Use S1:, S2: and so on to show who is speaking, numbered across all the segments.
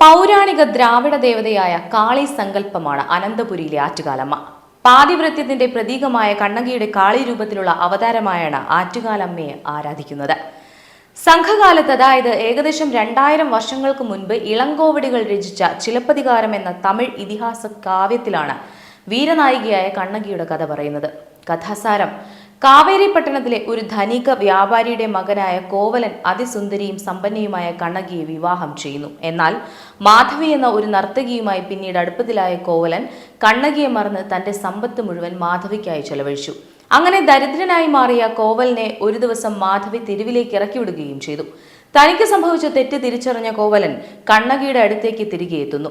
S1: പൗരാണിക ദ്രാവിഡ ദേവതയായ കാളി സങ്കല്പമാണ് അനന്തപുരിയിലെ ആറ്റുകാലമ്മ. പാതിവൃത്യത്തിന്റെ പ്രതീകമായ കണ്ണകിയുടെ കാളി രൂപത്തിലുള്ള അവതാരമായാണ് ആറ്റുകാലമ്മയെ ആരാധിക്കുന്നത്. സംഘകാലത്ത് അതായത് ഏകദേശം രണ്ടായിരം വർഷങ്ങൾക്ക് മുൻപ് ഇളങ്കോവടികൾ രചിച്ച ചിലപ്പതികാരം എന്ന തമിഴ് ഇതിഹാസ കാവ്യത്തിലാണ് വീരനായികയായ കണ്ണകിയുടെ കഥ പറയുന്നത്. കഥാസാരം കാവേരി പട്ടണത്തിലെ ഒരു ധനിക വ്യാപാരിയുടെ മകനായ കോവലൻ അതിസുന്ദരിയും സമ്പന്നയുമായ കണ്ണകിയെ വിവാഹം ചെയ്യുന്നു. എന്നാൽ മാധവി എന്ന ഒരു നർത്തകിയുമായി പിന്നീട് അടുപ്പത്തിലായ കോവലൻ കണ്ണകിയെ മറന്ന് തന്റെ സമ്പത്ത് മുഴുവൻ മാധവിക്കായി ചെലവഴിച്ചു. അങ്ങനെ ദരിദ്രനായി മാറിയ കോവലിനെ ഒരു ദിവസം മാധവി തെരുവിലേക്ക് ഇറക്കിവിടുകയും ചെയ്തു. തനിക്ക് സംഭവിച്ച തെറ്റ് തിരിച്ചറിഞ്ഞ കോവലൻ കണ്ണകിയുടെ അടുത്തേക്ക് തിരികെ എത്തുന്നു.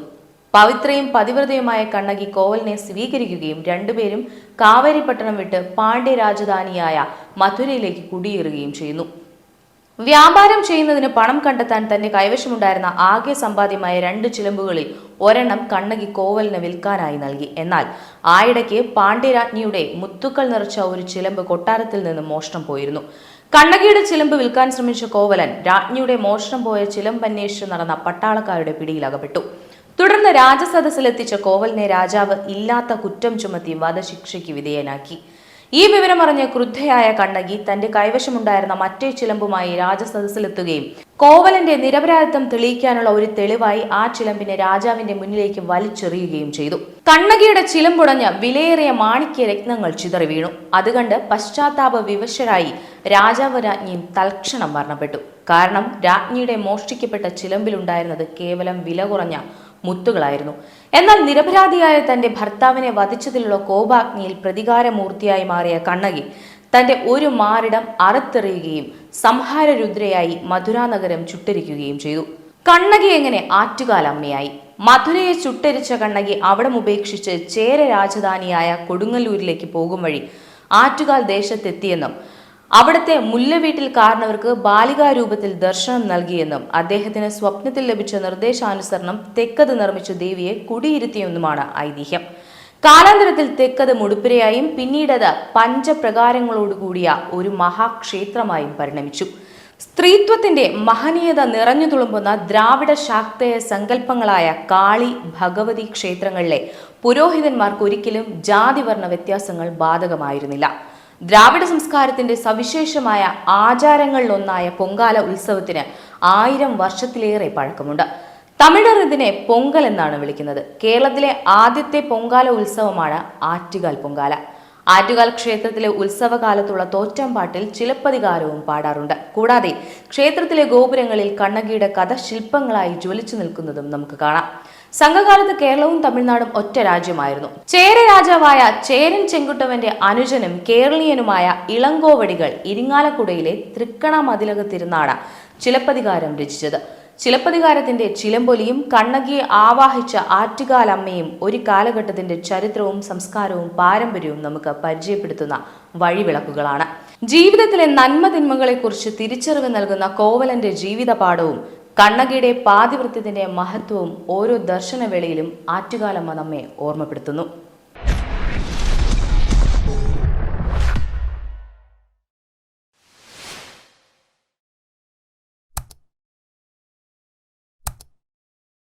S1: പവിത്രയും പതിവ്രതയുമായ കണ്ണകി കോവലിനെ സ്വീകരിക്കുകയും രണ്ടുപേരും കാവേരി പട്ടണം വിട്ട് പാണ്ഡ്യ രാജധാനിയായ മധുരയിലേക്ക് കുടിയേറുകയും ചെയ്യുന്നു. വ്യാപാരം ചെയ്യുന്നതിന് പണം കണ്ടെത്താൻ തന്റെ കൈവശമുണ്ടായിരുന്ന ആകെ സമ്പാദ്യമായ രണ്ട് ചിലമ്പുകളിൽ ഒരെണ്ണം കണ്ണകി കോവലിന് വിൽക്കാനായി നൽകി. എന്നാൽ ആയിടയ്ക്ക് പാണ്ഡ്യരാജ്ഞിയുടെ മുത്തുക്കൾ നിറച്ച ഒരു ചിലമ്പ് കൊട്ടാരത്തിൽ നിന്ന് മോഷണം പോയിരുന്നു. കണ്ണകിയുടെ ചിലമ്പ് വിൽക്കാൻ ശ്രമിച്ച കോവലൻ രാജ്ഞിയുടെ മോഷണം പോയ ചിലമ്പന്വേഷിച്ച് നടന്ന പട്ടാളക്കാരുടെ പിടിയിലകപ്പെട്ടു തുടർന്ന് രാജസദസ്സിലെത്തിച്ച കോവലിനെ രാജാവ് ഇല്ലാത്ത കുറ്റം ചുമത്തി വധശിക്ഷയ്ക്ക് വിധേയനാക്കി. ഈ വിവരമറിഞ്ഞ് ക്രുദ്ധയായ കണ്ണകി തന്റെ കൈവശമുണ്ടായിരുന്ന മറ്റേ ചിലമ്പുമായി രാജസദസ്സിലെത്തുകയും കോവലന്റെ നിരപരാധിത്വം തെളിയിക്കാനുള്ള ഒരു തെളിവായി ആ ചിലമ്പിനെ രാജാവിന്റെ മുന്നിലേക്ക് വലിച്ചെറിയുകയും ചെയ്തു. കണ്ണകിയുടെ ചിലമ്പുടഞ്ഞ വിലയേറിയ മാണിക്യ രത്നങ്ങൾ ചിതറി വീണു. അതുകണ്ട് പശ്ചാത്താപ വിവശരായി രാജാവ് രാജ്ഞിയും തൽക്ഷണം മരണപ്പെട്ടു. കാരണം രാജ്ഞിയുടെ മോഷ്ടിക്കപ്പെട്ട ചിലമ്പിലുണ്ടായിരുന്നത് കേവലം വില കുറഞ്ഞ മുത്തുകളായിരുന്നു. എന്നാൽ നിരപരാധിയായ തന്റെ ഭർത്താവിനെ വധിച്ചതിലുള്ള കോപാഗ്നിയിൽ പ്രതികാരമൂർത്തിയായി മാറിയ കണ്ണകി തന്റെ ഒരു മാറിടം അറുത്തെറിയുകയും സംഹാരരുദ്രയായി രുദ്രയായി നഗരം ചുട്ടരിക്കുകയും ചെയ്തു. കണ്ണകി എങ്ങനെ ആറ്റുകാലമ്മയായി. മധുരയെ ചുട്ടരിച്ച കണ്ണകി അവിടം ഉപേക്ഷിച്ച് ചേര രാജധാനിയായ കൊടുങ്ങല്ലൂരിലേക്ക് പോകും വഴി ആറ്റുകാൽ ദേശത്തെത്തിയെന്നും അവിടുത്തെ മുല്ലവീട്ടിൽ കാരണവർക്ക് ബാലികാരൂപത്തിൽ ദർശനം നൽകിയെന്നും അദ്ദേഹത്തിന് സ്വപ്നത്തിൽ ലഭിച്ച നിർദ്ദേശാനുസരണം തെക്കത് നിർമ്മിച്ച ദേവിയെ കുടിയിരുത്തിയെന്നുമാണ് ഐതിഹ്യം. കാലാന്തരത്തിൽ തെക്കത് മുടുപ്പിരയായും പിന്നീടത് പഞ്ചപ്രകാരങ്ങളോടുകൂടിയ ഒരു മഹാക്ഷേത്രമായും പരിണമിച്ചു. സ്ത്രീത്വത്തിന്റെ മഹനീയത നിറഞ്ഞു തുളുമ്പുന്ന ദ്രാവിഡ ശാക്തേയ സങ്കല്പങ്ങളായ കാളി ഭഗവതി ക്ഷേത്രങ്ങളിലെ പുരോഹിതന്മാർക്ക് ഒരിക്കലും ജാതിവർണ വ്യത്യാസങ്ങൾ ബാധകമായിരുന്നില്ല. ദ്രാവിഡ സംസ്കാരത്തിന്റെ സവിശേഷമായ ആചാരങ്ങളിലൊന്നായ പൊങ്കാല ഉത്സവത്തിന് ആയിരം വർഷത്തിലേറെ പഴക്കമുണ്ട്. തമിഴർ ഇതിനെ പൊങ്കൽ എന്നാണ് വിളിക്കുന്നത്. കേരളത്തിലെ ആദ്യത്തെ പൊങ്കാല ഉത്സവമാണ് ആറ്റുകാൽ പൊങ്കാല. ആറ്റുകാൽ ക്ഷേത്രത്തിലെ ഉത്സവകാലത്തുള്ള തോറ്റമ്പാട്ടിൽ ചിലപ്പതികാരവും പാടാറുണ്ട്. കൂടാതെ ക്ഷേത്രത്തിലെ ഗോപുരങ്ങളിൽ കണ്ണകിയുടെ കഥ ശില്പങ്ങളായി ജ്വലിച്ചു നിൽക്കുന്നതും നമുക്ക് കാണാം. സംഘകാലത്ത് കേരളവും തമിഴ്നാടും ഒറ്റ രാജ്യമായിരുന്നു. ചേര രാജാവായ ചേരൻ ചെങ്കുട്ടവന്റെ അനുജനും കേരളീയനുമായ ഇളങ്കോവടികൾ ഇരിങ്ങാലക്കുടയിലെ തൃക്കണ തിരുനാട ചിലപ്പതികാരം രചിച്ചത്. ചിലപ്പതികാരത്തിന്റെ ചിലമ്പൊലിയും കണ്ണകിയെ ആവാഹിച്ച ആറ്റുകാലമ്മയും ഒരു കാലഘട്ടത്തിന്റെ ചരിത്രവും സംസ്കാരവും പാരമ്പര്യവും നമുക്ക് പരിചയപ്പെടുത്തുന്ന വഴിവിളക്കുകളാണ്. ജീവിതത്തിലെ നന്മതിന്മകളെക്കുറിച്ച് തിരിച്ചറിവ് നൽകുന്ന കോവലന്റെ ജീവിതപാഠവും കണ്ണകിയുടെ പാതിവൃത്യത്തിന്റെ മഹത്വവും ഓരോ ദർശനവേളയിലും ആറ്റുകാലമ്മ നമ്മെ ഓർമ്മപ്പെടുത്തുന്നു.